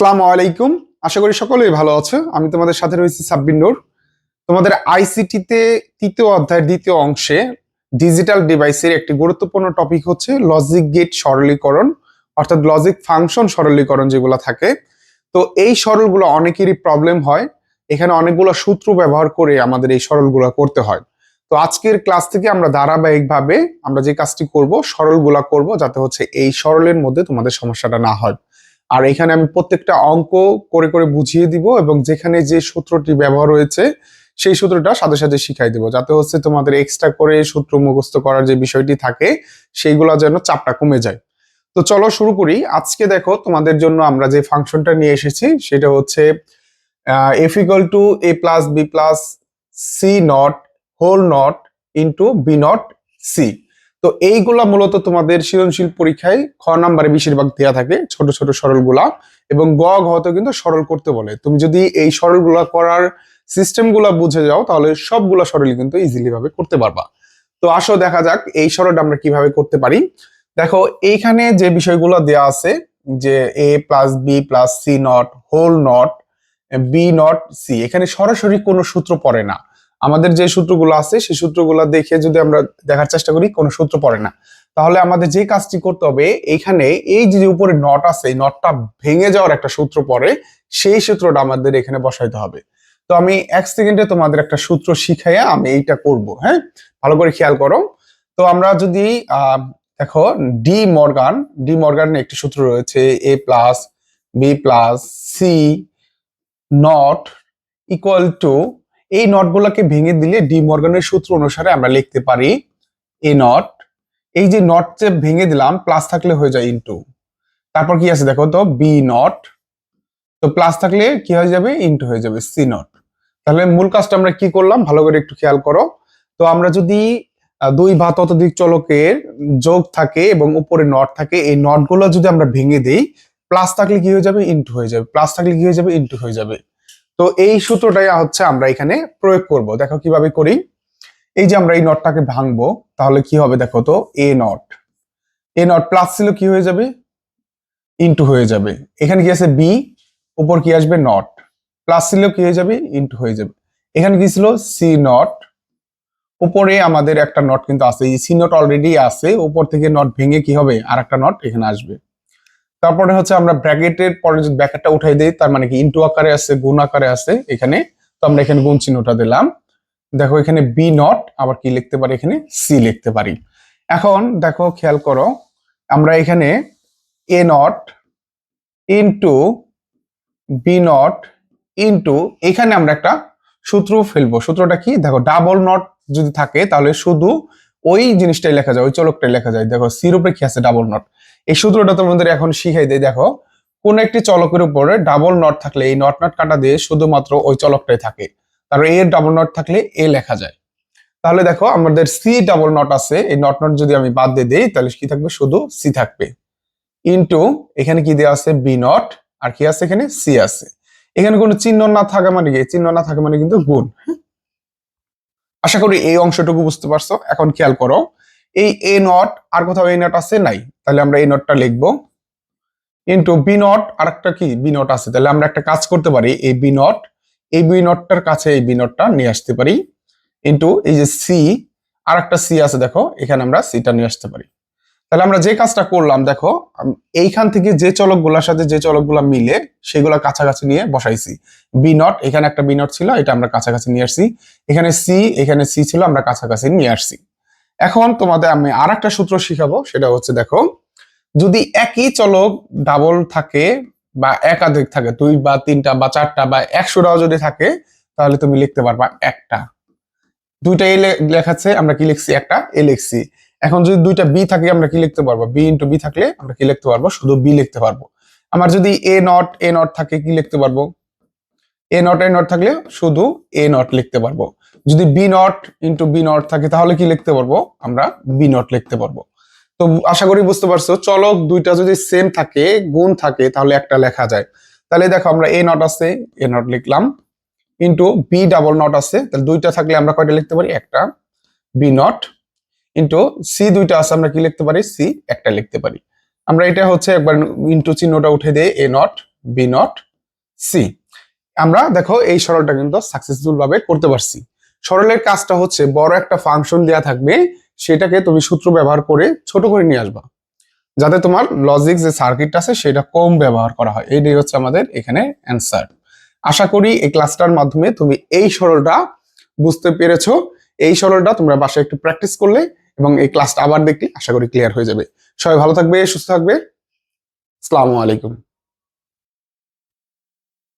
আসসালামু আলাইকুম। আশা করি সকলেই ভালো আছো। আমি তোমাদের সাথে রয়েছি সাব্বির নূর। তোমাদের আইসিটিতে তৃতীয় অধ্যায়ের দ্বিতীয় অংশে ডিজিটাল ডিভাইসের একটি গুরুত্বপূর্ণ টপিক হচ্ছে লজিক গেট সরলীকরণ, অর্থাৎ লজিক ফাংশন সরলীকরণ যেগুলো থাকে। তো এই সরলগুলো অনেকেরই প্রবলেম হয়। এখানে অনেকগুলো সূত্র ব্যবহার করে আমাদের এই সরলগুলো করতে হয়। তো আজকের ক্লাস থেকে আমরা ধারাবাহিকভাবে আমরা যে কাজটি করব, সরলগুলা করব যাতে হচ্ছে এই সরলের মধ্যে তোমাদের সমস্যাটা না হয়। আর এখানে আমি প্রত্যেকটা অঙ্ক করে করে বুঝিয়ে দিব এবং যেখানে যে সূত্রটি ব্যবহার হয়েছে সেই সূত্রটা সাথে সাথে শিখাই দিব। যাতে হচ্ছে তোমাদের এক্সট্রা করে সূত্র মুখস্থ করার যে বিষয়টি থাকে, সেইগুলো যেন চাপটা কমে যায়। তো চলো শুরু করি। আজকে দেখো তোমাদের জন্য আমরা যে ফাংশনটা নিয়ে এসেছি, সেটা হচ্ছে F equal to A plus B plus C not whole not into B not C তো এইগুলা মূলত তোমাদের সৃজনশীল পরীক্ষায় খ নাম্বারে বেশিরভাগ দেওয়া থাকে, ছোট ছোট সরলগুলা এবং গ ঘতে কিন্তু সরল করতে বলে। তুমি যদি এই সরলগুলা করার সিস্টেমগুলা বুঝে যাও, তাহলে সবগুলা সরল কিন্তু ইজিলি ভাবে করতে পারবা। তো আসো দেখা যাক এই সরলটা আমরা কীভাবে করতে পারি। দেখো, এইখানে যে বিষয়গুলো দেওয়া আছে, যে A plus B plus C not whole not B not C এখানে সরাসরি কোনো সূত্র পড়ে না। আমাদের যে সূত্রগুলো আছে, সেই সূত্রগুলো দেখে যদি আমরা দেখার চেষ্টা করি, কোনো সূত্র পড়ে না। তাহলে আমাদের যে কাজটি করতে হবে এইখানে এই যে উপরে নট আছে নটটা ভেঙে যাওয়ার একটা সূত্র পড়ে, সেই সূত্রটা আমাদের এখানে বসাইতে হবে। তো আমি এক সেকেন্ডে তোমাদের একটা সূত্র শিখাইয়া আমি এইটা করব হ্যাঁ? ভালো করে খেয়াল করো। তো আমরা যদি দেখো ডি মর্গান ডি মর্গানের একটি সূত্র রয়েছে A plus B plus C not equal to এই নটগুলোকে ভেঙে দিলে ডি মর্গানের সূত্র অনুসারে আমরা লিখতে পারি এ নট এই যে নট যে ভেঙে দিলাম প্লাস থাকলে হয়ে যায় ইনটু তারপর কি আছে দেখো তো? বি নট তো প্লাস থাকলে কি হয়ে যাবে? ইনটু হয়ে যাবে সি নট তাহলে মূল কাজটা আমরা কি করলাম? ভালো করে একটু খেয়াল করো। তো আমরা যদি দুই বা ততোধিক চলকের যোগ থাকে এবং উপরে নট থাকে, এই নটগুলো যদি আমরা ভেঙে দিই প্লাস থাকলে কি হয়ে যাবে? ইনটু হয়ে যাবে। প্লাস থাকলে কি হয়ে যাবে? ইনটু হয়ে যাবে। তো এই সূত্রটাই হচ্ছে আমরা এখানে প্রয়োগ করব। দেখো কীভাবে করি। এই যে আমরা এই নটটাকে ভাঙবো, তাহলে কি হবে দেখো তো? A not. A not plus ছিল কি হয়ে যাবে? ইনটু হয়ে যাবে। এখানে কি আছে? বি উপর কি আসবে? নট প্লাস ছিল কি হয়ে যাবে? ইনটু হয়ে যাবে। এখানে কি ছিল? সি নট উপরে আমাদের একটা নট কিন্তু আছে। এই সি নট অলরেডি আছে। উপর থেকে নট ভেঙে কি হবে? আর একটা নট এখানে আসবে। তারপরে হচ্ছে আমরা ব্র্যাকেটের পরে যদি ব্র্যাকেটটা উঠাই দিই, তার মানে কি ইন্টু আকারে আছে, গুণ আকারে আছে এখানে, তো আমরা এখানে গুণ চিহ্নটা দিলাম। দেখো এখানে বি নট আবার কি লিখতে পারি এখানে? সি লিখতে পারি। এখন দেখো, খেয়াল করো, আমরা এখানে A not into B not into এখানে আমরা একটা সূত্র ফেলব। সূত্রটা কি? দেখো ডাবল নট যদি থাকে, তাহলে শুধু ওই জিনিসটাই লেখা যায়, ওই চলকটাই লেখা যায়। দেখো সির উপরে কি আছে? ডাবল নট এই সূত্রটা তোমাদের এখন শিখাই দেয় দেখো। কোন একটি চলকের উপরে ডাবল নট থাকলে, এই নট নট কাটা দিয়ে শুধুমাত্র ওই চলকটাই থাকে। তারপর এর ডাবল নট থাকলে এ লেখা যায়। তাহলে দেখো, আমাদের সি ডাবল নট আছে, এই নট নট যদি আমি বাদ দিয়ে দিই, তাহলে কি থাকবে? শুধু সি থাকবে। ইনটু এখানে কি দেওয়া আছে? বি নট আর কি আছে এখানে? সি আছে। এখানে কোনো চিহ্ন না থাকা মানে কি? চিহ্ন না থাকা মানে কিন্তু গুণ। আশা করি এই অংশটুকু বুঝতে পারছ। এখন খেয়াল করো এই এ নট আর কোথাও এ নট আছে? নাই। তাহলে আমরা এ নটটা লিখব। ইন্টু বি নট আর একটা কি? বি নট আছে। তাহলে আমরা একটা কাজ করতে পারি। এই বি নট এই বি নটটার কাছে এই বি নটটা নিয়ে আসতে পারি। ইন্টু এই যে সি আর একটা সি আছে দেখো। এখানে আমরা সিটা নিয়ে আসতে পারি। তাহলে আমরা যে কাজটা করলাম, দেখো এইখান থেকে যে চলকগুলোর সাথে যে চলকগুলো মিলে সেগুলো কাছাকাছি নিয়ে বসাইছি। বি নট এখানে একটা বি নট ছিল, এটা আমরা কাছাকাছি নিয়ে আসছি। এখানে সি এখানে সি ছিল, আমরা কাছাকাছি নিয়ে আসছি। এখন তোমাদের আমি আর একটা সূত্র শিখাবো, সেটা হচ্ছে দেখো, যদি একই চলক ডাবল থাকে বা একাধিক থাকে, দুই বা তিনটা বা চারটা বা একশোটাও যদি থাকে, তাহলে তুমি লিখতে পারবা একটা। দুইটা এ লেখাচ্ছে, আমরা কি লিখছি? একটা, এ লিখছি। এখন যদি দুইটা বি থাকে, আমরা কি লিখতে পারব? বি ইন্টু বি থাকলে আমরা কি লিখতে পারব? শুধু বি লিখতে পারব। আমার যদি এ নট এ নট থাকে, কি লিখতে পারব? এ নট এ নট থাকলে শুধু এ নট লিখতে পারব। যদি B not into B not থাকে, তাহলে কি লিখতে পারব? আমরা বি নট লিখতে পারব। তো আশা করি বুঝতে পারছ, চলক দুইটা যদি সেম থাকে, গুণ থাকে, তাহলে একটা লেখা যায়। তাহলে দেখো আমরা এ নট আছে এ নট লিখলাম। ইন্টু বি ডাবল নট আছে, তাহলে দুইটা থাকলে আমরা কয়টা লিখতে পারি? একটা। বি নট ইন্টু সি দুইটা আছে, আমরা কি লিখতে পারি? সি একটা লিখতে পারি। আমরা এটা হচ্ছে একবার ইন্টু চিহ্নটা উঠে দিয়ে A not B not C আমরা দেখো এই সরলটা কিন্তু সাকসেসফুল ভাবে করতে পারছি। সরলের কাজটা হচ্ছে বড় একটা ফাংশন দেয়া থাকবে, সেটাকে তুমি সূত্র ব্যবহার করে ছোট করে নিয়ে আসবা। যাতে তোমার লজিক যে সার্কিটটা আছে, সেটা কম ব্যবহার করা হয়। এইটাই হচ্ছে আমাদের এখানে অ্যান্সার আশা করি এই ক্লাসটার মাধ্যমে তুমি এই সরলটা বুঝতে পেরেছ। এই সরলটা তোমরা বাসায় একটু প্র্যাকটিস করলে এবং এই ক্লাসটা আবার দেখলে আশা করি ক্লিয়ার হয়ে যাবে। সবাই ভালো থাকবে, সুস্থ থাকবে। আসসালামু আলাইকুম।